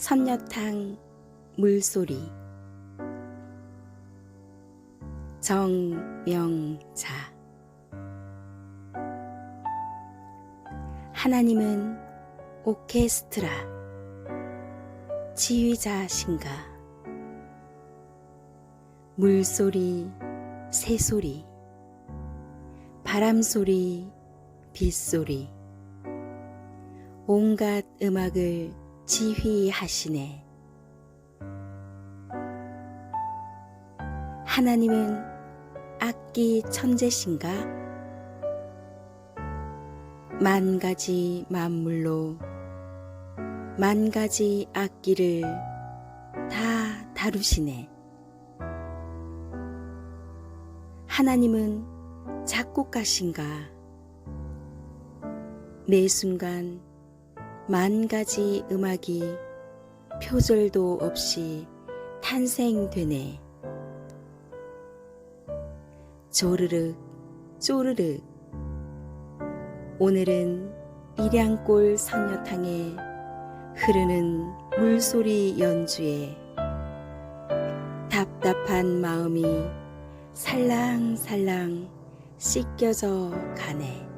선녀탕 물소리. 정명자. 하나님은 오케스트라. 지휘자신가. 물소리 새소리. 바람소리 빗소리. 온갖 음악을 지휘하시네. 하나님은 악기 천재신가? 만 가지 만물로 만 가지 악기를 다 다루시네. 하나님은 작곡가신가? 매 순간 만 가지 음악이 표절도 없이 탄생되네. 조르륵, 쪼르륵. 오늘은 일양골 선녀탕에 흐르는 물소리 연주에 답답한 마음이 살랑살랑 씻겨져 가네.